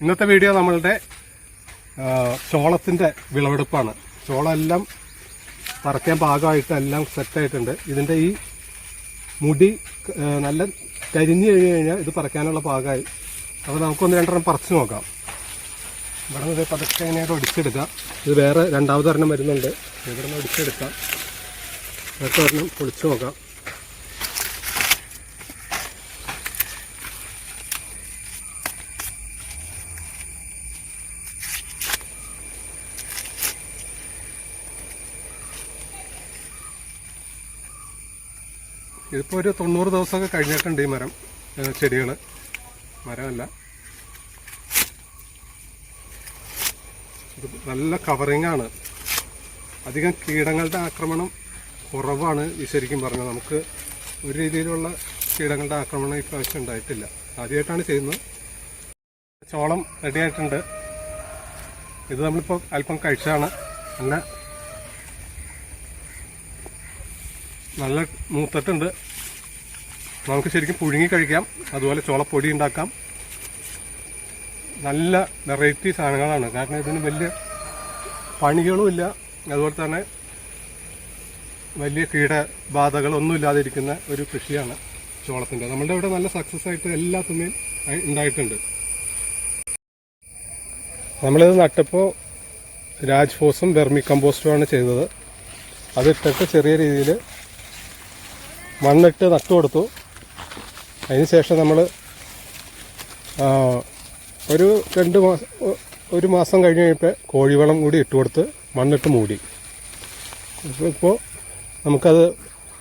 ഇന്നത്തെ വീഡിയോ നമ്മളുടെ ചോളത്തിന്റെ വിളവെടുപ്പാണ്. ചോളം എല്ലാം പറിക്കാൻ പാകമായിട്ട് എല്ലാം സെറ്റായിട്ടുണ്ട് ഇതിന്റെ ഈ മുടി നല്ല കരിഞ്ഞു കഴിഞ്ഞു കഴിഞ്ഞാൽ ഇത് പറിക്കാനുള്ള പാകമായി. അപ്പോൾ നമുക്കൊന്ന് രണ്ടെണ്ണം പറിച്ചു നോക്കാം. ഇവിടെ നിന്ന് പതുക്കെ ഇങ്ങനെയായിട്ട് ഒടിച്ചെടുക്കാം. ഇത് വേറെ രണ്ടാമത് ഒരെണ്ണം വരുന്നുണ്ട്. ഇവിടെ നിന്ന് ഒടിച്ചെടുക്കാം. ഒരെണ്ണം പൊളിച്ചു നോക്കാം. ഇതിപ്പോൾ ഒരു തൊണ്ണൂറ് ദിവസമൊക്കെ കഴിഞ്ഞിട്ടുണ്ട് ഈ മരം ചെടികൾ മരമല്ല. ഇത് നല്ല കവറിങ് ആണ്. അധികം കീടങ്ങളുടെ ആക്രമണം കുറവാണ് ഈ ശരിക്കും പറഞ്ഞത് നമുക്ക് ഒരു രീതിയിലുള്ള കീടങ്ങളുടെ ആക്രമണം ഇപ്രാവശ്യം ഉണ്ടായിട്ടില്ല. ആദ്യമായിട്ടാണ് ചെയ്യുന്നത്. ചോളം റെഡിയായിട്ടുണ്ട് ഇത് നമ്മളിപ്പോൾ അല്പം കഴിച്ചാണ്. നല്ല നല്ല മൂത്തിട്ടുണ്ട്. നമുക്ക് ശരിക്കും പുഴുങ്ങി കഴിക്കാം. അതുപോലെ ചോളപ്പൊടി ഉണ്ടാക്കാം. നല്ല വെറൈറ്റി സാധനങ്ങളാണ്. കാരണം ഇതിന് വലിയ പണികളുമില്ല. അതുപോലെ തന്നെ വലിയ കീടബാധകളൊന്നും ഇല്ലാതിരിക്കുന്ന ഒരു കൃഷിയാണ് ചോളത്തിന്റെ നമ്മളുടെ ഇവിടെ നല്ല സക്സസ് ആയിട്ട് എല്ലാ തുമ്മയും ആയി- ഉണ്ടായിട്ടുണ്ട്. നമ്മളിത് നട്ടപ്പോൾ രാജ്ഫോസും വെർമി കമ്പോസ്റ്റുമാണ് ചെയ്തത്. അതിട്ടിട്ട് ചെറിയ രീതിയിൽ മണ്ണിട്ട് നട്ടു കൊടുത്തു. അതിനുശേഷം നമ്മൾ ഒരു രണ്ട് മാസം ഒരു മാസം കഴിഞ്ഞ് കഴിഞ്ഞപ്പോൾ കോഴിവളം കൂടി ഇട്ട് കൊടുത്ത് മണ്ണിട്ട് മൂടി. ഇപ്പോൾ നമുക്കത്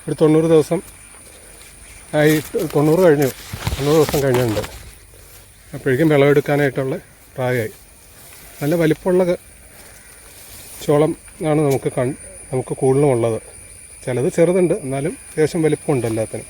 ഒരു തൊണ്ണൂറ് ദിവസം ആയി തൊണ്ണൂറ് കഴിഞ്ഞു. തൊണ്ണൂറ് ദിവസം കഴിഞ്ഞിട്ടുണ്ട്. അപ്പോഴേക്കും വിളവെടുക്കാനായിട്ടുള്ള പ്രായമായി. നല്ല വലിപ്പമുള്ള ചോളം ആണ് നമുക്ക് കൺ നമുക്ക് കൂടുതലും ഉള്ളത്. ചിലത് ചെറുതുണ്ട് എന്നാലും അത്യാവശ്യം വലിപ്പമുണ്ട് എല്ലാത്തിനും.